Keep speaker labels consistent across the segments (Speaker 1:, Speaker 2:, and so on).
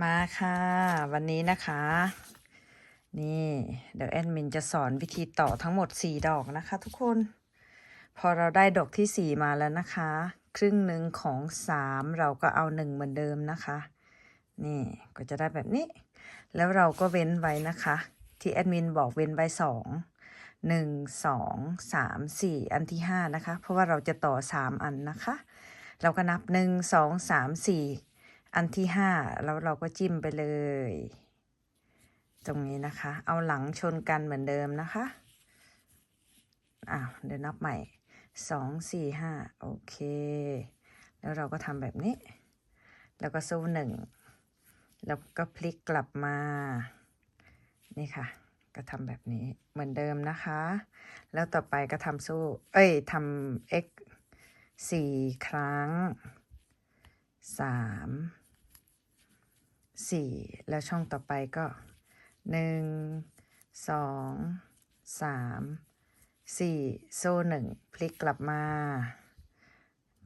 Speaker 1: มาค่ะ วันนี้นะคะ นี่เดี๋ยวแอดมินจะสอนวิธีต่อทั้งหมด 4 ดอกนะคะ ทุกคน พอเราได้ดอกที่ 4 มาแล้วนะคะ ครึ่งหนึ่งของ 3 เราก็เอา 1 เหมือนเดิมนะคะ นี่ก็จะได้แบบนี้ แล้วเราก็เว้นไว้นะคะ ที่แอดมินบอกเว้นไว้สองหนึ่งสองสามสี่อันที่ห้านะคะ เพราะว่าเราจะต่อสามอันนะคะ เราก็นับหนึ่งส อันที่ห้าแล้วเราก็จิ้มไปเลย ตรงนี้นะคะ เอาหลังชนกันเหมือนเดิมนะคะอ้าวเดี๋ยวนับใหม่สองสี่ห้าโอเค แล้วเราก็ทำแบบนี้ แล้วก็สู้หนึ่งแล้วก็พลิกกลับมา นี่ค่ะ ก็ทำแบบนี้เหมือนเดิมนะคะ แล้วต่อไปก็ทำสู้ เอ้ยทำ x สี่ครั้งสาม สี่แล้วช่องต่อไปก็หนึ่งสองสามสี่โซ่หนึ่งพลิกกลับมา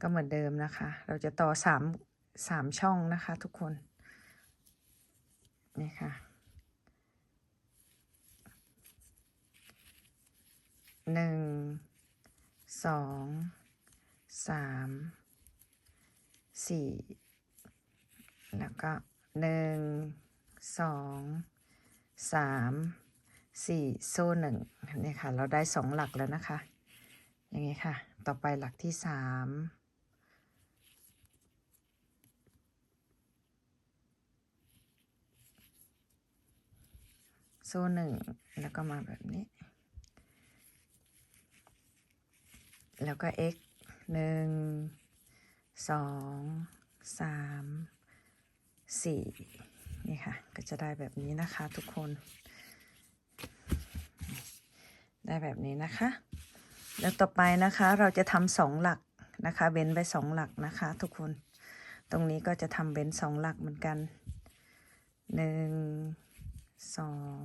Speaker 1: ก็เหมือนเดิมนะคะ เราจะต่อสามสามช่องนะคะทุกคน นี่ค่ะหนึ่งสองสามสี่แล้วก็ หนึ่งสองสามสี่โซ่หนึ่งนี่ค่ะ เราได้สองหลักแล้วนะคะ อย่างนี้ค่ะ ต่อไปหลักที่สามโซ่หนึ่งแล้วก็มาแบบนี้ แล้วก็ x หนึ่งสองสาม สี่นี่ค่ะ ก็จะได้แบบนี้นะคะทุกคน ได้แบบนี้นะคะ แล้วต่อไปนะคะเราจะทำสองหลักนะคะเว้นไปสองหลักนะคะทุกคน ตรงนี้ก็จะทำเว้นสองหลักเหมือนกันหนึ่งสอง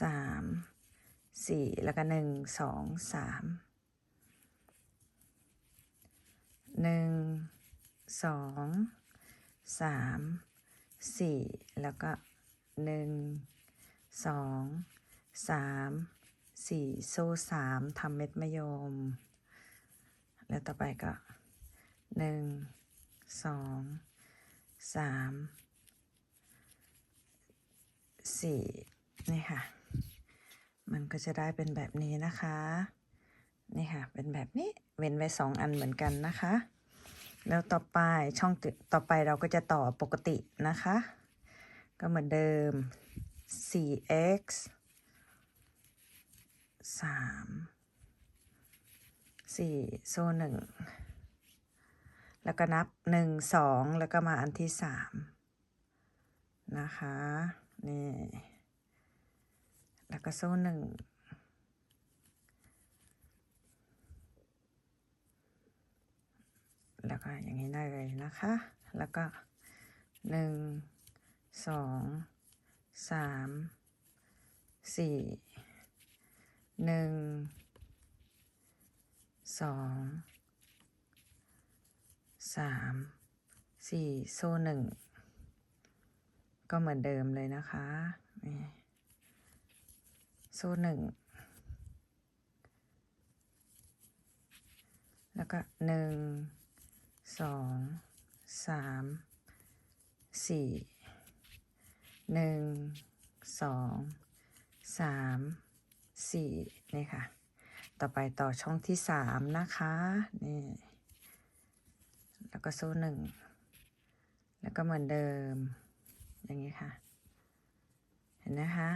Speaker 1: สามสี่แล้วก็หนึ่งสองสามหนึ่งสอง สามสี่แล้วก็หนึ่งสองสามสี่โซ่สามทำเม็ดมะยม แล้วต่อไปก็หนึ่งสองสามสี่นี่ค่ะ มันก็จะได้เป็นแบบนี้นะคะ นี่ค่ะ เป็นแบบนี้ เว้นไว้สองอันเหมือนกันนะคะ แล้วต่อไปช่องต่อไปเราก็จะต่อปกตินะคะ ก็เหมือนเดิม 4x 3 4 โซ่หนึ่งแล้วก็นับ1 2แล้วก็มาอันที่3นะคะ นี่ แล้วก็โซ่หนึ่ง แล้วก็อย่างนี้ได้เลยนะคะ แล้วก็หนึ่งสองสามสี่หนึ่งสองสามสี่โซ่หนึ่งก็เหมือนเดิมเลยนะคะนี่โซ่หนึ่งแล้วก็หนึ่ง สองสามสี่หนึ่งสองสามสี่นี่ค่ะ ต่อไปต่อช่องที่สามนะคะนี่แล้วก็โซ่หนึ่งแล้วก็เหมือนเดิม อย่างนี้ค่ะ เห็นนะคะ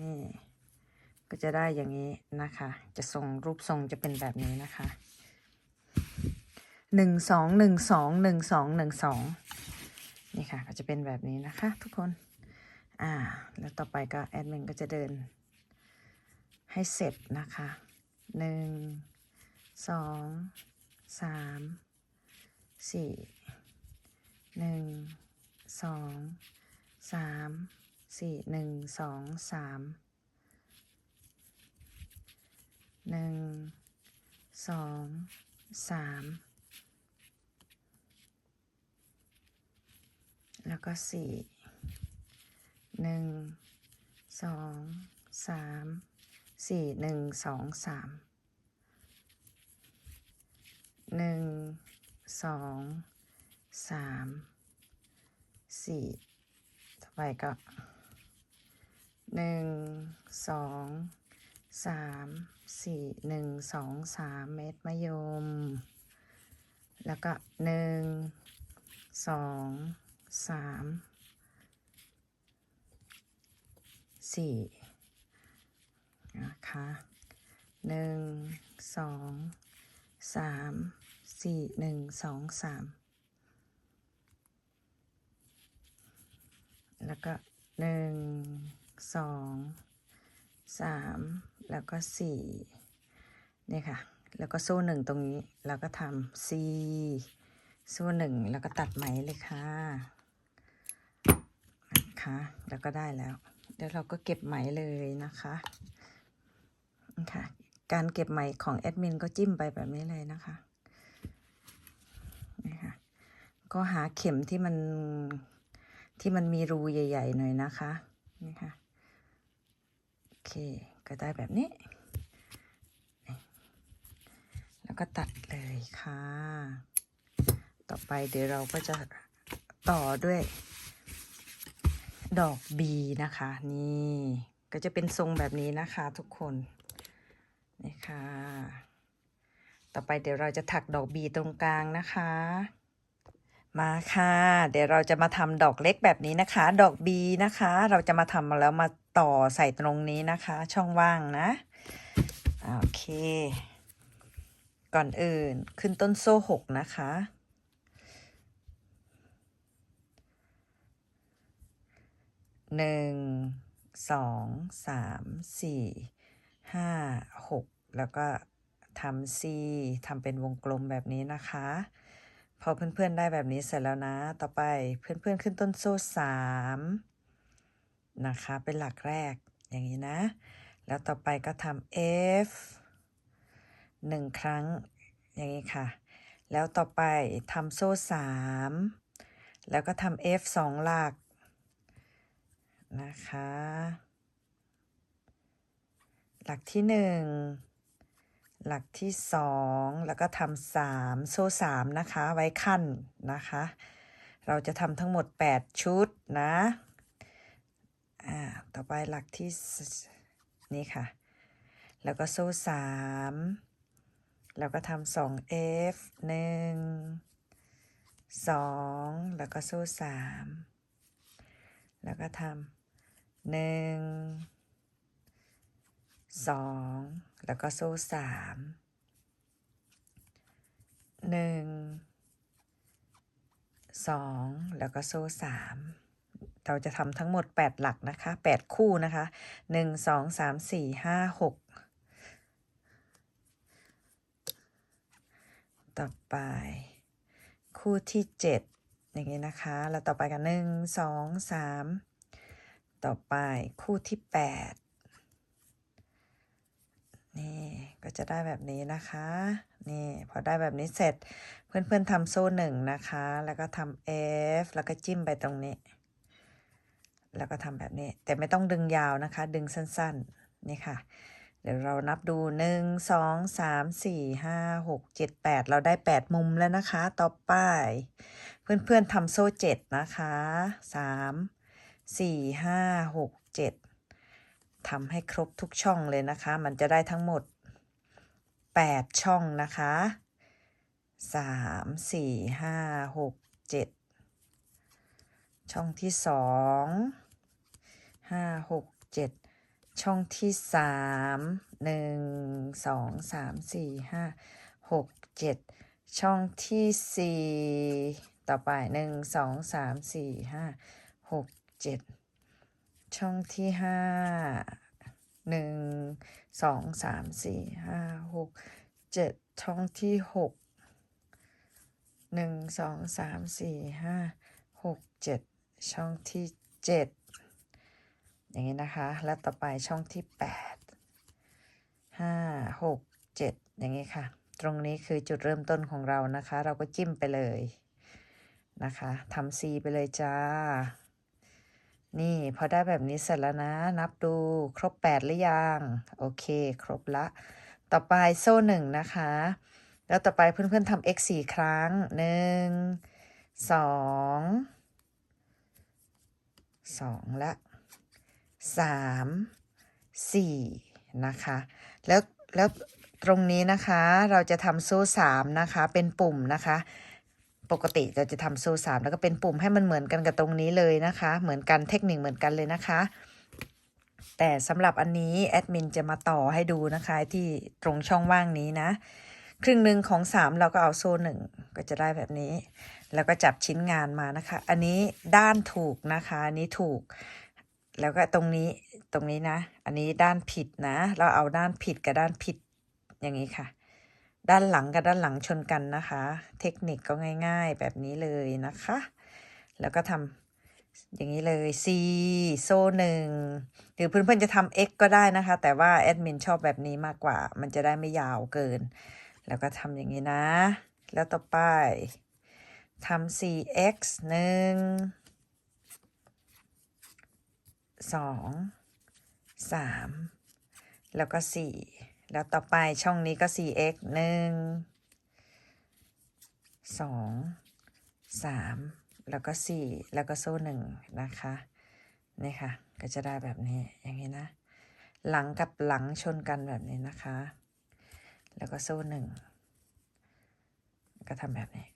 Speaker 1: นี่ ก็จะได้อย่างนี้นะคะ จะทรงรูปทรงจะเป็นแบบนี้นะคะ หนึ่งสองหนึ่งสองหนึ่งสองหนึ่งสองนี่ค่ะก็จะเป็นแบบนี้นะคะ ทุกคน อ่า แล้วต่อไปก็แอดมินก็จะเดิน ให้เสร็จนะคะหนึ่งสองสามสี่หนึ่งสองสามสี่หนึ่งสองสามหนึ่งสองสาม แล้วก็สี่หนึ่งสองสามสี่หนึ่งสองสามหนึ่งสองสามสี่ต่อไปก็หนึ่งสองสามสี่หนึ่งสองสามเม็ดมะยม แล้วก็หนึ่งสอง สามสี่นะคะหนึ่งสองสามสี่หนึ่งสองสามแล้วก็หนึ่งสองสามแล้วก็สี่นี่ค่ะ แล้วก็โซ่หนึ่งตรงนี้ แล้วก็ทำ C โซ่หนึ่งแล้วก็ตัดไหมเลยค่ะ นะคะ แล้วก็ได้แล้ว เดี๋ยวเราก็เก็บไหมเลยนะคะนะคะการเก็บไหมของแอดมินก็จิ้มไปแบบนี้เลยนะคะนี่ค่ะก็หาเข็มที่มันที่มันมีรูใหญ่ ๆ หน่อยนะคะนี่ค่ะโอเคก็ได้แบบนี้ แล้วก็ตัดเลยค่ะ ต่อไปเดี๋ยวเราก็จะต่อด้วย ดอกบีนะคะ นี่ก็จะเป็นทรงแบบนี้นะคะทุกคนนี่ค่ะ ต่อไปเดี๋ยวเราจะถักดอกบีตรงกลางนะคะ มาค่ะ เดี๋ยวเราจะมาทำดอกเล็กแบบนี้นะคะ ดอกบีนะคะ เราจะมาทำแล้วมาต่อใส่ตรงนี้นะคะ ช่องว่างนะ โอเค ก่อนอื่นขึ้นต้นโซ่หกนะคะ หนึ่งสองสามสี่ห้าหกแล้วก็ทำซีทำเป็นวงกลมแบบนี้นะคะ พอเพื่อนๆได้แบบนี้เสร็จแล้วนะ ต่อไปเพื่อนๆขึ้นต้นโซ่สามนะคะ เป็นหลักแรกอย่างนี้นะ แล้วต่อไปก็ทำ F หนึ่งครั้งอย่างนี้ค่ะ แล้วต่อไปทำโซ่สามแล้วก็ทำ F สองหลัก นะคะ หลักที่หนึ่งหลักที่สองแล้วก็ทำสามโซ่สามนะคะ ไว้ขั้นนะคะ เราจะทำทั้งหมด 8 ชุดนะอ่าต่อไปหลักที่นี่ค่ะ แล้วก็โซ่สามแล้วก็ทำสอง F หนึ่งสองแล้วก็โซ่สามแล้วก็ทำ หนึ่งสองแล้วก็โซ่สามหนึ่งสองแล้วก็โซ่สามเราจะทำทั้งหมด 8 หลักนะคะ 8 คู่นะคะ 1 2 3 4 5 6 ต่อไป คู่ที่เจ็ดอย่างนี้นะคะ แล้วต่อไปกันหนึ่งสองสาม ต่อไปคู่ที่แปดนี่ก็จะได้แบบนี้นะคะ นี่พอได้แบบนี้เสร็จเพื่อนๆทำโซ่หนึ่งนะคะ แล้วก็ทำ F แล้วก็จิ้มไปตรงนี้ แล้วก็ทำแบบนี้ แต่ไม่ต้องดึงยาวนะคะ ดึงสั้นๆ นี่ค่ะ เดี๋ยวเรานับดูหนึ่งสองสามสี่ห้าหกเจ็ดแปดเราได้แปดมุมแล้วนะคะ ต่อไป เพื่อนๆทำโซ่เจ็ดนะคะสาม สี่ห้าหกเจ็ดทำให้ครบทุกช่องเลยนะคะ มันจะได้ทั้งหมดแปดช่องนะคะสามสี่ห้าหกเจ็ดช่องที่สองห้าหกเจ็ดช่องที่สามหนึ่งสองสามสี่ห้าหกเจ็ดช่องที่สี่ต่อไปหนึ่งสองสามสี่ห้าหก เจ็ดช่องที่ห้าหนึ่งสองสามสี่ห้าหกเจ็ดช่องที่หกหนึ่งสองสามสี่ห้าหกเจ็ดช่องที่เจ็ดอย่างนี้นะคะ แล้วต่อไปช่องที่แปดห้าหกเจ็ดอย่างนี้ค่ะ ตรงนี้คือจุดเริ่มต้นของเรานะคะ เราก็จิ้มไปเลยนะคะทำ C ไปเลยจ้า นี่พอได้แบบนี้เสร็จแล้วนะ นับดูครบ 8 หรือยัง โอเค ครบละ ต่อไปโซ่หนึ่งนะคะ แล้วต่อไปเพื่อนๆทำ x สี่ครั้งหนึ่งสองสองละสามสี่นะคะ แล้วแล้วตรงนี้นะคะเราจะทำโซ่สามนะคะ เป็นปุ่มนะคะ ปกติเราจะทำโซ่สามแล้วก็เป็นปุ่มให้มันเหมือนกันกับตรงนี้เลยนะคะ เหมือนกันเทคนิคเหมือนกันเลยนะคะ แต่สำหรับอันนี้แอดมินจะมาต่อให้ดูนะคะที่ตรงช่องว่างนี้นะ ครึ่งหนึ่งของสามเราก็เอาโซ่หนึ่งก็จะได้แบบนี้ แล้วก็จับชิ้นงานมานะคะ อันนี้ด้านถูกนะคะอันนี้ถูกแล้วก็ตรงนี้ตรงนี้นะ อันนี้ด้านผิดนะ เราเอาด้านผิดกับด้านผิดอย่างนี้ค่ะ ด้านหลังกับด้านหลังชนกันนะคะ เทคนิคก็ง่าย ๆ แบบนี้เลยนะคะ แล้วก็ทำอย่างนี้เลย C โซ่หนึ่งหรือเพื่อนๆจะทำ X ก็ได้นะคะ แต่ว่าแอดมินชอบแบบนี้มากกว่า มันจะได้ไม่ยาวเกิน แล้วก็ทำอย่างนี้นะ แล้วต่อไปทำ 4x หนึ่งสองสามแล้วก็สี่ แล้วต่อไปช่องนี้ก็ 4x หนึ่งสองสามแล้วก็สี่แล้วก็โซ่หนึ่งนะคะ นี่ค่ะ ก็จะได้แบบนี้ อย่างนี้นะ หลังกับหลังชนกันแบบนี้นะคะ แล้วก็โซ่หนึ่ง ก็ทำแบบนี้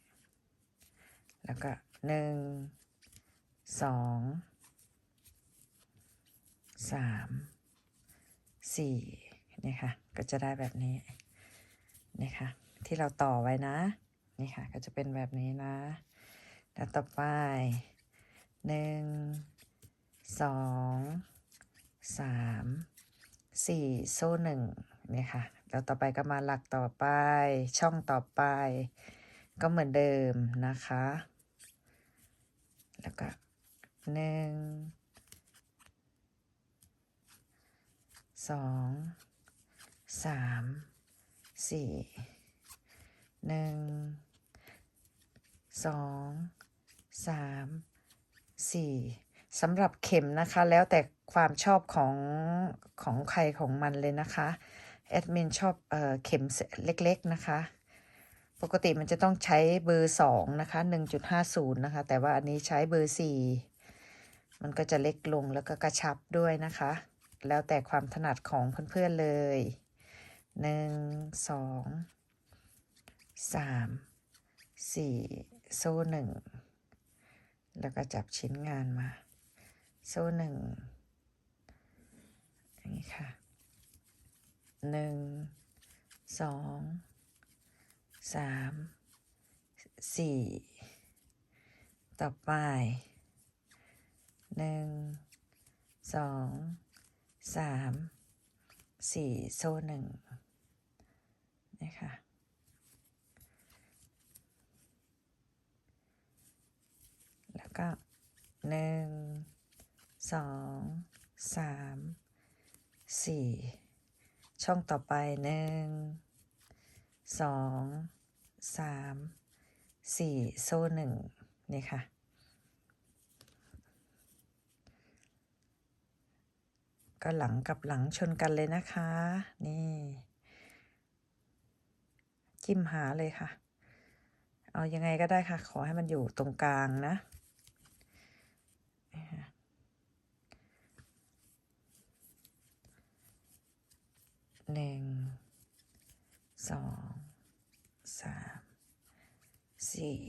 Speaker 1: แล้วก็หนึ่ง สอง สาม สี่ นี่ค่ะ ก็จะได้แบบนี้นี่ค่ะ ที่เราต่อไว้นะ นี่ค่ะ ก็จะเป็นแบบนี้นะ แล้วต่อไปหนึ่งสองสามสี่โซ่หนึ่งนี่ค่ะ แล้วต่อไปก็มาหลักต่อไป ช่องต่อไป ก็เหมือนเดิมนะคะ แล้วก็หนึ่งสอง สามสี่หนึ่งสองสามสี่สำหรับเข็มนะคะ แล้วแต่ความชอบของของใครของมันเลยนะคะ แอดมินชอบเออเข็มเล็กๆนะคะ ปกติมันจะต้องใช้เบอร์สองนะคะหนึ่งจุดห้าศูนย์นะคะ แต่ว่าอันนี้ใช้เบอร์สี่มันก็จะเล็กลงแล้วก็กระชับด้วยนะคะ แล้วแต่ความถนัดของเพื่อนๆเลย หนึ่งสองสามสี่โซ่หนึ่งแล้วก็จับชิ้นงานมา โซ่หนึ่งอย่างนี้ค่ะหนึ่งสองสามสี่ต่อไปหนึ่งสองสามสี่โซ่หนึ่ง นี่ค่ะแล้วก็หนึ่งสองสามสี่ช่องต่อไปหนึ่งสองสามสี่โซ่หนึ่งนี่ค่ะ ก็หลังกับหลังชนกันเลยนะคะ นี่ จิ้มหาเลยค่ะ เอายังไงก็ได้ค่ะ ขอให้มันอยู่ตรงกลางนะ หนึ่ง สอง สาม สี่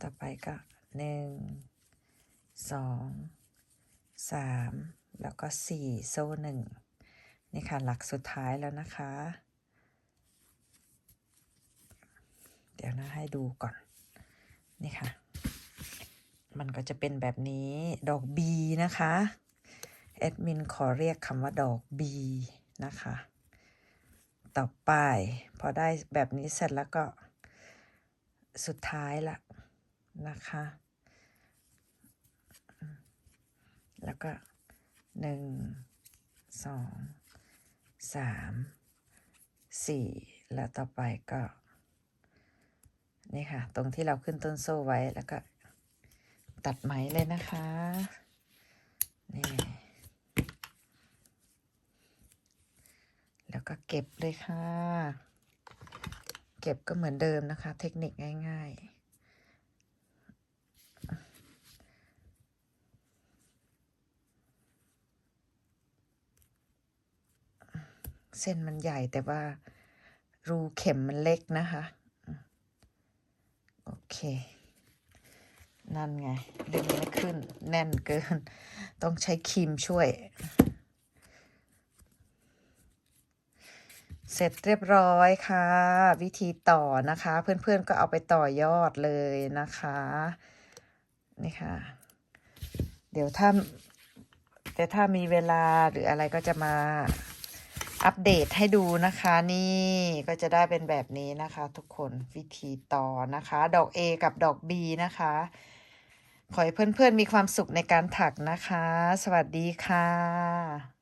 Speaker 1: ต่อไปก็หนึ่ง สอง สาม แล้วก็สี่โซ่หนึ่งนี่ค่ะหลักสุดท้ายแล้วนะคะ เดี๋ยวนะให้ดูก่อน นี่ค่ะ มันก็จะเป็นแบบนี้ดอก B นะคะ แอดมินขอเรียกคำว่าดอก B นะคะ ต่อไปพอได้แบบนี้เสร็จแล้วก็สุดท้ายละนะคะ แล้วก็หนึ่งสองสามสี่แล้วต่อไปก็ นี่ค่ะ ตรงที่เราขึ้นต้นโซ่ไว้แล้วก็ตัดไหมเลยนะคะ นี่ แล้วก็เก็บเลยค่ะ เก็บก็เหมือนเดิมนะคะ เทคนิคง่าย ๆเส้นมันใหญ่แต่ว่ารูเข็มมันเล็กนะคะ เค นั่นไงดึงไม่ขึ้น แน่นเกิน ต้องใช้ครีมช่วย เสร็จเรียบร้อยค่ะ วิธีต่อนะคะ เพื่อนๆก็เอาไปต่อยอดเลยนะคะ นี่ค่ะ เดี๋ยวถ้าแต่ถ้ามีเวลาหรืออะไรก็จะมา อัปเดตให้ดูนะคะนี่ก็จะได้เป็นแบบนี้นะคะ ทุกคนวิธีต่อนะคะ ดอก A กับดอก B นะคะ ขอให้เพื่อนๆมีความสุขในการถักนะคะ สวัสดีค่ะ